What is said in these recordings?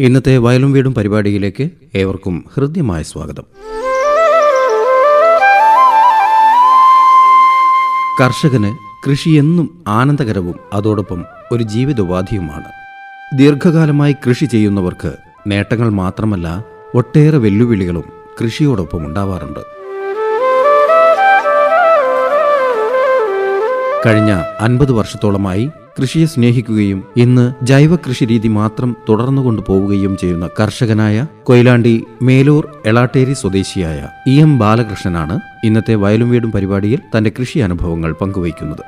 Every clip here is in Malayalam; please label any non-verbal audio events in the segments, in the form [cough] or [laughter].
ഇന്നത്തെ വയലും വീടും പരിപാടിയിലേക്ക് ഏവർക്കും ഹൃദ്യമായ സ്വാഗതം. കർഷകന് കൃഷി എന്നും ആനന്ദകരവും അതോടൊപ്പം ഒരു ജീവിതോപാധിയുമാണ്. ദീർഘകാലമായി കൃഷി ചെയ്യുന്നവർക്ക് നേട്ടങ്ങൾ മാത്രമല്ല ഒട്ടേറെ വെല്ലുവിളികളും കൃഷിയോടൊപ്പം ഉണ്ടാവാറുണ്ട്. കഴിഞ്ഞ അൻപത് വർഷത്തോളമായി കൃഷിയെ സ്നേഹിക്കുകയും ഇന്ന് ജൈവ കൃഷി രീതി മാത്രം തുടർന്നു കൊണ്ടുപോവുകയും ചെയ്യുന്ന കർഷകനായ കൊയിലാണ്ടി മേലൂർ എളാട്ടേരി സ്വദേശിയായ ഇ എം ബാലകൃഷ്ണനാണ് ഇന്നത്തെ വയലും വീടും പരിപാടിയിൽ തന്റെ കൃഷി അനുഭവങ്ങൾ പങ്കുവയ്ക്കുന്നത്.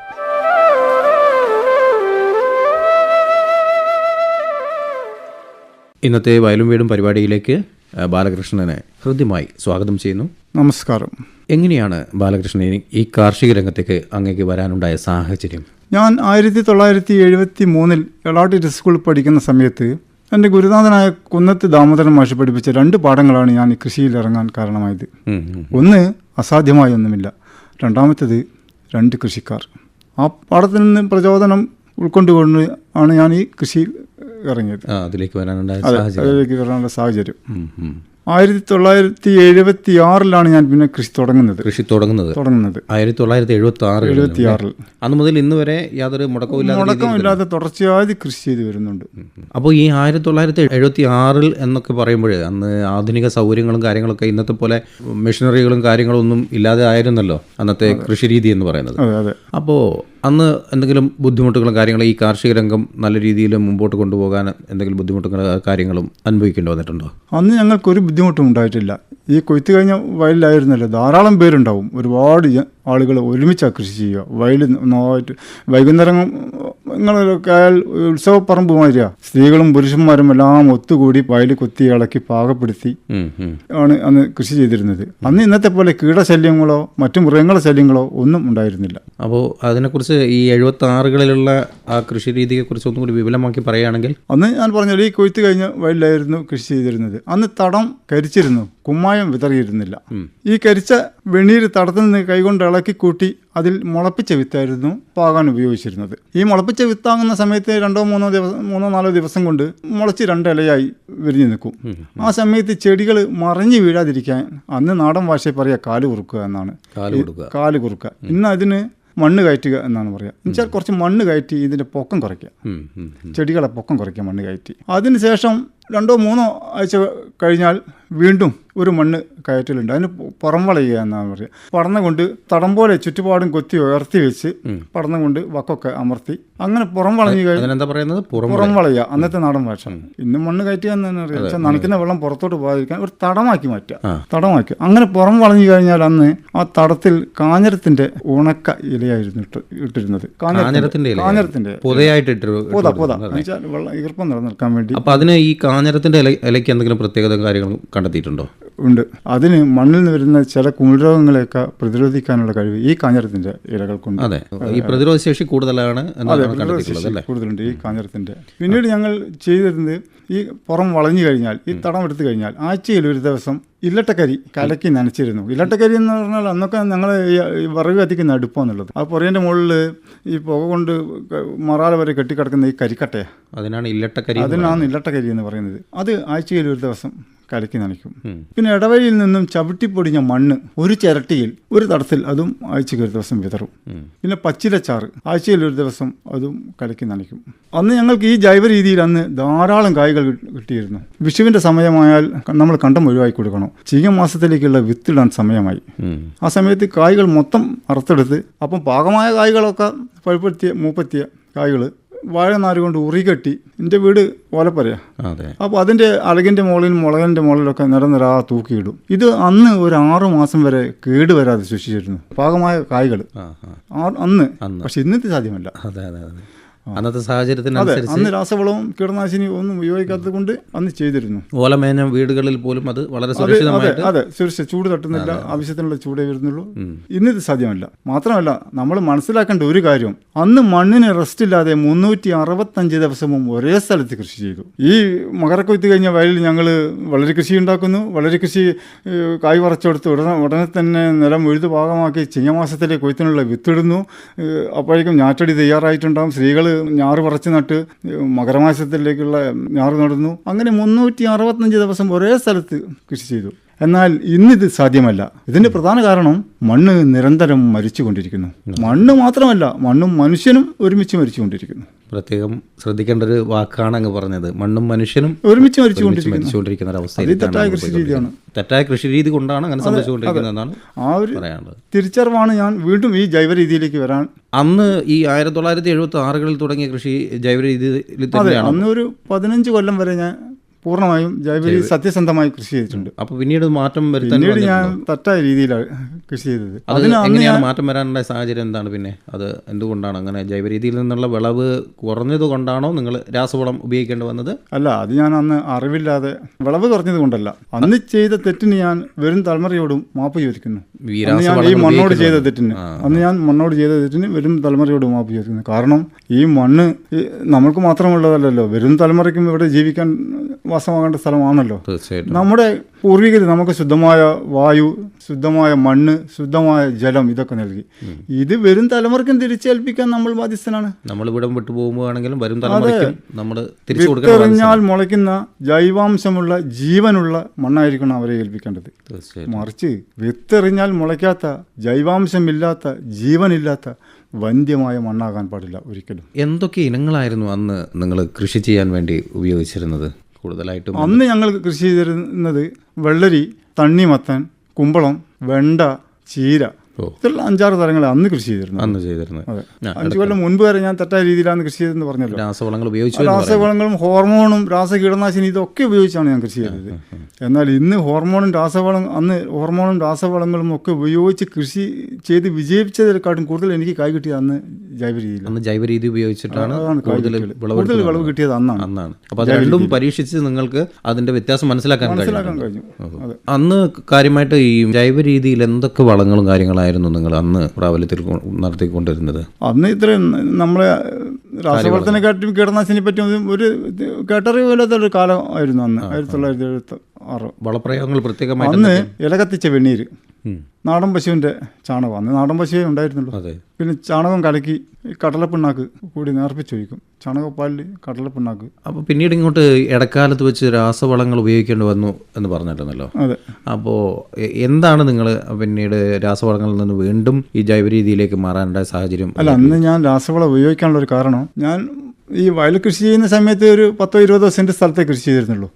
ഇന്നത്തെ വയലും വീടും പരിപാടിയിലേക്ക് ബാലകൃഷ്ണനെ ഹൃദ്യമായി സ്വാഗതം ചെയ്യുന്നു. നമസ്കാരം. എങ്ങനെയാണ് ബാലകൃഷ്ണൻ ഈ കാർഷിക രംഗത്തേക്ക് അങ്ങേക്ക് വരാനുണ്ടായ സാഹചര്യം? ഞാൻ ആയിരത്തി തൊള്ളായിരത്തി എഴുപത്തി മൂന്നിൽ എളാട്ടി സ്കൂളിൽ പഠിക്കുന്ന സമയത്ത് എന്റെ ഗുരുനാഥനായ കുന്നത്ത് ദാമോദരൻ മാഷി പഠിപ്പിച്ച രണ്ട് പാഠങ്ങളാണ് ഞാൻ ഈ കൃഷിയിൽ ഇറങ്ങാൻ കാരണമായത്. ഒന്ന് അസാധ്യമായ ഒന്നുമില്ല. രണ്ടാമത്തേത് രണ്ട് കൃഷിക്കാർ. ആ പാഠത്തിൽ നിന്ന് പ്രചോദനം ഉൾക്കൊണ്ടുകൊണ്ട് ആണ് ഞാൻ ഈ കൃഷി ഇറങ്ങിയത്. അതിലേക്ക് വരാനുള്ള സാഹചര്യം. ആയിരത്തി തൊള്ളായിരത്തി എഴുപത്തി ആറിലാണ് ഞാൻ പിന്നെ കൃഷി തുടങ്ങുന്നത്. കൃഷി തുടങ്ങുന്നത്. തുടങ്ങുന്നത്. ആയിരത്തി തൊള്ളായിരത്തി എഴുപത്തി ആറ് എഴുപത്തി ആറിൽ അന്ന് മുതൽ ഇന്ന് വരെ യാതൊരു മുടക്കമില്ലാതെ മുടക്കമില്ലാതെ തുടർച്ചയായി കൃഷി ചെയ്ത് വരുന്നുണ്ട്. അപ്പോൾ ഈ ആയിരത്തി തൊള്ളായിരത്തി എഴുപത്തി ആറിൽ എന്നൊക്കെ പറയുമ്പോൾ അന്ന് ആധുനിക സൗകര്യങ്ങളും കാര്യങ്ങളൊക്കെ ഇന്നത്തെ പോലെ മെഷീനറികളും കാര്യങ്ങളും ഒന്നും ഇല്ലാതെ ആയിരുന്നല്ലോ അന്നത്തെ കൃഷി രീതി എന്ന് പറയുന്നത്. അപ്പോൾ അന്ന് എന്തെങ്കിലും ബുദ്ധിമുട്ടുകളും കാര്യങ്ങളും ഈ കാർഷിക രംഗം നല്ല രീതിയിൽ മുമ്പോട്ട് കൊണ്ടുപോകാൻ എന്തെങ്കിലും ബുദ്ധിമുട്ടുകളും കാര്യങ്ങളും അനുഭവിക്കേണ്ടി വന്നിട്ടുണ്ടോ? അന്ന് ഞങ്ങൾക്കൊരു ബുദ്ധിമുട്ടും ഉണ്ടായിട്ടില്ല. ഈ കൊയ്ത്ത് കഴിഞ്ഞ വയലിലായിരുന്നല്ലോ ധാരാളം പേരുണ്ടാവും. ഒരുപാട് ആളുകൾ ഒരുമിച്ച് കൃഷി ചെയ്യുക. വയലിൽ നന്നായിട്ട് വൈകുന്നേരം നിങ്ങളൊക്കെ അയാൾ ഉത്സവപ്പറമ്പ് മാതിരിയാ. സ്ത്രീകളും പുരുഷന്മാരും എല്ലാം ഒത്തുകൂടി വയലിൽ കുത്തി ഇളക്കി പാകപ്പെടുത്തി. ആണ് അന്ന് കൃഷി ചെയ്തിരുന്നത്. അന്ന് ഇന്നത്തെ പോലെ കീടശല്യങ്ങളോ മറ്റു മൃഗങ്ങളുടെ ശല്യങ്ങളോ ഒന്നും ഉണ്ടായിരുന്നില്ല. അപ്പോൾ അതിനെക്കുറിച്ച് ഈ എഴുപത്തി ആറുകളിലുള്ള ആ കൃഷി രീതിയെക്കുറിച്ച് ഒന്നും കൂടി വിപുലമാക്കി പറയുകയാണെങ്കിൽ അന്ന് ഞാൻ പറഞ്ഞല്ലോ ഈ കൊയ്ത്ത് കഴിഞ്ഞ വയലിലായിരുന്നു കൃഷി ചെയ്തിരുന്നത്. അന്ന് തടം കരിച്ചിരുന്നു. കുമ്മായം വിതറിയിരുന്നില്ല. ഈ കരിച്ച വെണ്ണീര് തടത്തു നിന്ന് കൈകൊണ്ട് ഇളക്കി കൂട്ടി അതിൽ മുളപ്പിച്ച വിത്തായിരുന്നു പാകാൻ ഉപയോഗിച്ചിരുന്നത്. ഈ മുളപ്പിച്ച വിത്താകുന്ന സമയത്ത് രണ്ടോ മൂന്നോ ദിവസം മൂന്നോ നാലോ ദിവസം കൊണ്ട് മുളച്ച് രണ്ടിലയായി വിരിഞ്ഞു നിൽക്കും. ആ സമയത്ത് ചെടികൾ മറിഞ്ഞു വീഴാതിരിക്കാൻ അന്ന് നാടൻ ഭാഷയിൽ പറയുക കാൽ കുറുക്കുക എന്നാണ്. കാൽ കുറുക്കുക. ഇന്ന് അതിന് മണ്ണ് കയറ്റുക എന്നാണ് പറയുക എന്നുവെച്ചാൽ കുറച്ച് മണ്ണ് കയറ്റി ഇതിന്റെ പൊക്കം കുറയ്ക്കുക. ചെടികളെ പൊക്കം കുറയ്ക്കുക മണ്ണ് കയറ്റി. അതിനുശേഷം രണ്ടോ മൂന്നോ ആഴ്ച കഴിഞ്ഞാൽ വീണ്ടും ഒരു മണ്ണ് കയറ്റലുണ്ട്. അതിന് പുറം വളയുക എന്നാണ് പറയുക. പടന്ന കൊണ്ട് തടം പോലെ ചുറ്റുപാടും കൊത്തി ഉയർത്തി വെച്ച് പടന്ന കൊണ്ട് വക്കൊക്കെ അമർത്തി. അങ്ങനെ പുറം വളഞ്ഞു കഴിഞ്ഞാൽ പറയുന്നത്? പുറം വളയുക. അന്നത്തെ നാടൻ ഭാഷ. ഇന്നും മണ്ണ് കയറ്റുക എന്ന് തന്നെ അറിയാം. പക്ഷെ നനയ്ക്കുന്ന വെള്ളം പുറത്തോട്ട് പോകാതിരിക്കാൻ ഒരു തടമാക്കി മാറ്റുക. തടമാക്കി. അങ്ങനെ പുറം വളഞ്ഞു കഴിഞ്ഞാൽ അന്ന് ആ തടത്തിൽ കാഞ്ഞരത്തിന്റെ ഉണക്ക ഇലയായിരുന്നു ഇട്ട് ഇട്ടിരുന്നത്. കാഞ്ഞരത്തിന്റെ കാഞ്ഞരത്തിന്റെ പുതയായിട്ട് പോത പോത. വെള്ളം ഈർപ്പം നിലനിൽക്കാൻ വേണ്ടി. അപ്പൊ അതിന് ഈ കാഞ്ഞരത്തിന്റെ ഇല ഇലയ്ക്ക് എന്തെങ്കിലും പ്രത്യേകത കാര്യങ്ങളും കണ്ടെത്തിയിട്ടുണ്ടോ? ഉണ്ട്. അതിന് മണ്ണിൽ നിന്ന് വരുന്ന ചില കുമിഴരോഗങ്ങളെയൊക്കെ പ്രതിരോധിക്കാനുള്ള കഴിവ് ഈ കാഞ്ഞരത്തിന്റെ ഇലകൾക്കുണ്ട്. അതെ. ഈ പ്രതിരോധ ശേഷി കൂടുതലാണ് കൂടുതലുണ്ട് ഈ കാഞ്ഞരത്തിന്റെ പിന്നീട് ഞങ്ങൾ ചെയ്തിരുന്നത് ഈ പുറം വളഞ്ഞു കഴിഞ്ഞാൽ ഈ തടം എടുത്തു കഴിഞ്ഞാൽ ആഴ്ചയിൽ ഒരു ദിവസം ഇല്ലട്ടക്കരി കലക്കി നനച്ചിരുന്നു. ഇല്ലട്ടക്കരി എന്ന് പറഞ്ഞാൽ അന്നൊക്കെ ഞങ്ങൾ ഈ വിറക് കത്തിക്കുന്ന അടുപ്പാന്നുള്ളത്. ആ പുറേന്റെ മുകളിൽ ഈ പുക കൊണ്ട് മറാല വരെ കെട്ടിക്കിടക്കുന്ന ഈ കരിക്കട്ടയാണ് അതിനാണ് ഇല്ലട്ടക്കരി അതിനാണ് ഇല്ലട്ടക്കരി എന്ന് പറയുന്നത്. അത് ആഴ്ചയിൽ ഒരു ദിവസം കലക്കി നനയ്ക്കും. പിന്നെ ഇടവഴിയിൽ നിന്നും ചവിട്ടിപ്പൊടിഞ്ഞ മണ്ണ് ഒരു ചിരട്ടിയിൽ ഒരു തടത്തിൽ അതും ആഴ്ചയ്ക്ക് ഒരു ദിവസം വിതറും. പിന്നെ പച്ചിലച്ചാറ് ആഴ്ചയിൽ ഒരു ദിവസം അതും കലക്കി നനയ്ക്കും. അന്ന് ഞങ്ങൾക്ക് ഈ ജൈവ രീതിയിൽ അന്ന് ധാരാളം കായ്കൾ കിട്ടി- കിട്ടിയിരുന്നു. വിഷുവിന്റെ സമയമായാൽ നമ്മൾ കണ്ടം ഒഴിവാക്കി കൊടുക്കണം. ചിങ്ങമാസത്തിലേക്കുള്ള വിത്തിടാൻ സമയമായി. ആ സമയത്ത് കായ്കൾ മൊത്തം അറുത്തെടുത്ത് അപ്പം പാകമായ കായ്കളൊക്കെ പഴുപ്പെടുത്തിയ മൂപ്പത്തിയ കായ്കൾ വാഴനാര് കൊണ്ട് ഉറികെട്ടി എന്റെ വീട് ഓലപ്പരയാ. അപ്പോൾ അതിന്റെ അളകിന്റെ മുകളിലും മുളകിന്റെ മുകളിലൊക്കെ നിരനിരാ തൂക്കിയിടും. ഇത് അന്ന് ഒരു ആറു മാസം വരെ കേട് വരാതെ സൂക്ഷിച്ചിരുന്നു പാകമായ കായ്കൾ അന്ന്. അന്ന്. പക്ഷെ ഇന്നത്തെ സാധ്യമല്ല. അതെ അതെ അതെ. അന്നത്തെ സാഹചര്യത്തിനനുസരിച്ച് അന്ന് രാസവളവും കീടനാശിനി ഒന്നും ഉപയോഗിക്കാത്തത് കൊണ്ട് അന്ന് ചെയ്തിരുന്നു. ഓലമേഞ്ഞ വീടുകളിൽ പോലും അത് വളരെ സുരക്ഷിതമായിട്ട് അതെ സുരക്ഷ ചൂട് തട്ടുന്നില്ല ആവശ്യത്തിനുള്ള ചൂടേ വരുന്നുള്ളൂ. ഇന്നിത് സാധ്യമല്ല. മാത്രമല്ല നമ്മൾ മനസ്സിലാക്കേണ്ട ഒരു കാര്യം അന്ന് മണ്ണിന് റെസ്റ്റ് ഇല്ലാതെ മുന്നൂറ്റി അറുപത്തഞ്ച് ദിവസവും ഒരേ സ്ഥലത്ത് കൃഷി ചെയ്തു. ഈ മകരക്കൊയ്ത്ത് കഴിഞ്ഞ വയലിൽ ഞങ്ങൾ വളരെ കൃഷി ഉണ്ടാക്കുന്നു. വളരെ കൃഷി കായ് വറച്ചെടുത്ത് ഉടനെ ഉടനെ തന്നെ നിലം ഉഴുതു ഭാഗമാക്കി ചിങ്ങമാസത്തിലെ കൊയ്ത്തിനുള്ള വിത്തിടുന്നു. അപ്പോഴേക്കും ഞാറ്റടി തയ്യാറായിട്ടുണ്ടാകും സ്ത്രീകൾ ഞാറ് പറിച്ച് നട്ട് മകരമാസത്തിലേക്കുള്ള ഞാറ് നടന്നു. അങ്ങനെ മുന്നൂറ്റി അറുപത്തഞ്ച് ദിവസം ഒരേ സ്ഥലത്ത് കൃഷി ചെയ്തു. എന്നാൽ ഇന്നിത് സാധ്യമല്ല. ഇതിന്റെ പ്രധാന കാരണം മണ്ണ് നിരന്തരം മരിച്ചുകൊണ്ടിരിക്കുന്നു. മണ്ണ് മാത്രമല്ല മണ്ണും മനുഷ്യനും ഒരുമിച്ച് മരിച്ചുകൊണ്ടിരിക്കുന്നു. പ്രത്യേകം ശ്രദ്ധിക്കേണ്ട ഒരു വാക്കാണ് അങ്ങ് പറഞ്ഞത്. മണ്ണും മനുഷ്യനും ഒരുമിച്ച് മരിച്ചു മരിച്ചുകൊണ്ടിരിക്കുന്നു. ഒരു അത് തെറ്റായ കൃഷി രീതിയാണ്. തെറ്റായ കൃഷി രീതി കൊണ്ടാണ് അങ്ങനെ സംഭവിച്ചുകൊണ്ടിരിക്കുന്നതെന്നാണ് ആ ഒരു തിരിച്ചറിവാണ് ഞാൻ വീണ്ടും ഈ ജൈവ രീതിയിലേക്ക് വരാൻ അന്ന് ഈ ആയിരത്തി തൊള്ളായിരത്തി എഴുപത്തി ആറുകളിൽ തുടങ്ങിയ കൃഷി ജൈവ രീതിയിൽ അന്ന് ഒരു പതിനഞ്ച് കൊല്ലം വരെ ഞാൻ പൂർണമായും ജൈവ രീതി സത്യസന്ധമായി കൃഷി ചെയ്തിട്ടുണ്ട്. അപ്പോൾ പിന്നീട് മാറ്റം വരുത്താൻ പിന്നീട് ഞാൻ? തെറ്റായ രീതിയിലാണ് കൃഷി ചെയ്തത്. അതിന് അങ്ങനെയാണ് മാറ്റം വരാനുള്ള സാഹചര്യം എന്താണ് പിന്നെ? അത് എന്തുകൊണ്ടാണ് അങ്ങനെ ജൈവ രീതിയിൽ നിന്നുള്ള വിളവ് കുറഞ്ഞത് കൊണ്ടാണോ നിങ്ങൾ രാസവളം ഉപയോഗിക്കേണ്ടി വന്നത്? അല്ല അത് ഞാൻ അന്ന് അറിവില്ലാതെ വിളവ് കുറഞ്ഞത് കൊണ്ടല്ല. അന്ന് ചെയ്ത തെറ്റിന് ഞാൻ വരും തലമുറയോടും മാപ്പ് ചോദിക്കുന്നു. ഈ ഞാൻ ഈ മണ്ണോട് ചെയ്ത തെറ്റിന്. അന്ന് ഞാൻ മണ്ണോട് ചെയ്ത തെറ്റിന് വരും തലമുറയോട് മാപ്പ് ചോദിക്കുന്നു. കാരണം ഈ മണ്ണ് നമ്മൾക്ക് മാത്രമുള്ളതല്ലല്ലോ. വരും തലമുറയ്ക്കും ഇവിടെ ജീവിക്കാൻ വാസമാകേണ്ട സ്ഥലമാണല്ലോ. തീർച്ചയായിട്ടും. നമ്മുടെ പൂർവികർ നമുക്ക് ശുദ്ധമായ വായു ശുദ്ധമായ മണ്ണ് ശുദ്ധമായ ജലം ഇതൊക്കെ നൽകി. ഇത് വരും തലമുറയ്ക്കും തിരിച്ചേൽപ്പിക്കാൻ നമ്മൾ ബാധ്യസ്ഥനാണ്. നമ്മൾ ഇവിടെ വിട്ടു പോകുമ്പോഴാണെങ്കിലും വരും നമ്മൾ തിരിച്ചു കൊടുക്കണം വിത്തെറിഞ്ഞാൽ മുളയ്ക്കുന്ന ജൈവാംശമുള്ള ജീവനുള്ള മണ്ണായിരിക്കണം അവരെ ഏൽപ്പിക്കേണ്ടത്. മറിച്ച് വിത്തെറിഞ്ഞാൽ മുളയ്ക്കാത്ത ജൈവാംശമില്ലാത്ത ജീവനില്ലാത്ത വന്ധ്യമായ മണ്ണാകാൻ പാടില്ല ഒരിക്കലും. എന്തൊക്കെ ഇനങ്ങളായിരുന്നു അന്ന് നിങ്ങൾ കൃഷി ചെയ്യാൻ വേണ്ടി ഉപയോഗിച്ചിരുന്നത്? കൂടുതലായിട്ടും അന്ന് ഞങ്ങൾ കൃഷി ചെയ്തിരുന്നത് വെള്ളരി തണ്ണിമത്തൻ കുമ്പളം വെണ്ട ചീര. ഇതുള്ള അഞ്ചാറ് തരങ്ങൾ അന്ന് കൃഷി ചെയ്തിരുന്നു അന്ന് ചെയ്തിരുന്നു അഞ്ചു കൊല്ലം മുൻപ് വരെ ഞാൻ തെറ്റായ രീതിയിലാണ് കൃഷി ചെയ്തതെന്ന് പറഞ്ഞല്ലോ. രാസവളങ്ങൾ ഉപയോഗിച്ചു രാസവളങ്ങളും ഹോർമോണും രാസ കീടനാശിനി ഇതൊക്കെ ഉപയോഗിച്ചാണ് ഞാൻ കൃഷി ചെയ്തത്. എന്നാൽ ഇന്ന് ഹോർമോണും രാസവളം അന്ന് ഹോർമോണും രാസവളങ്ങളും ഒക്കെ ഉപയോഗിച്ച് കൃഷി ചെയ്ത് വിജയിച്ചതിനെക്കാട്ടും കൂടുതൽ എനിക്ക് കായ് കിട്ടിയത് അന്ന് ജൈവ രീതിയിൽ അന്ന് ജൈവ രീതി ഉപയോഗിച്ചിട്ടാണ് കൂടുതൽ വിളവ് കിട്ടിയത് അന്നാണ്. അന്നാണ്. അപ്പൊ അത് രണ്ടും പരീക്ഷിച്ച് നിങ്ങൾക്ക് അതിന്റെ വ്യത്യാസം മനസ്സിലാക്കാൻ മനസ്സിലാക്കാൻ കഴിഞ്ഞു. അന്ന് കാര്യമായിട്ട് ഈ ജൈവ രീതിയിൽ എന്തൊക്കെ വളങ്ങളും കാര്യങ്ങളായിരുന്നു നിങ്ങൾ അന്ന് പ്രാബല്യത്തിൽ നടത്തിക്കൊണ്ടിരുന്നത്? അന്ന് ഇത്രയും നമ്മളെ രാസവളത്തിനെക്കാട്ടും കീടനാശിനെ പറ്റി ഒരു കേട്ടറിവില്ലാത്ത ഒരു കാലം ആയിരുന്നു അന്ന് ആയിരത്തി തൊള്ളായിരത്തി എഴുപത്തി വളപ്രയോഗങ്ങൾ പ്രത്യേകമായി അന്ന് ഇല കത്തിച്ച വെണ്ണീര്. നാടൻ പശുവിന്റെ ചാണകം. അന്ന് നാടൻ പശുവേ ഉണ്ടായിരുന്നുള്ളൂ. അതെ. പിന്നെ ചാണകം കലക്കി കടലപ്പിണ്ണാക്ക് കൂടി നേർപ്പിച്ച് ഒഴിക്കും. ചാണകപ്പാലിൽ കടലപ്പിണ്ണാക്ക്. അപ്പോൾ പിന്നീട് ഇങ്ങോട്ട് ഇടക്കാലത്ത് വെച്ച് രാസവളങ്ങൾ ഉപയോഗിക്കേണ്ടി വന്നു എന്ന് പറഞ്ഞിട്ടുണ്ടല്ലോ. അതെ. അപ്പോൾ എന്താണ് നിങ്ങൾ പിന്നീട് രാസവളങ്ങളിൽ നിന്ന് വീണ്ടും ഈ ജൈവ രീതിയിലേക്ക് മാറാനുണ്ടായ സാഹചര്യം? അല്ല അന്ന് ഞാൻ രാസവളം ഉപയോഗിക്കാനുള്ള ഒരു കാരണം ഞാൻ ഈ വയൽ കൃഷി ചെയ്യുന്ന സമയത്ത് ഒരു പത്തോ ഇരുപതോ സെന്റ് സ്ഥലത്തെ കൃഷി ചെയ്തിരുന്നുള്ളൂ.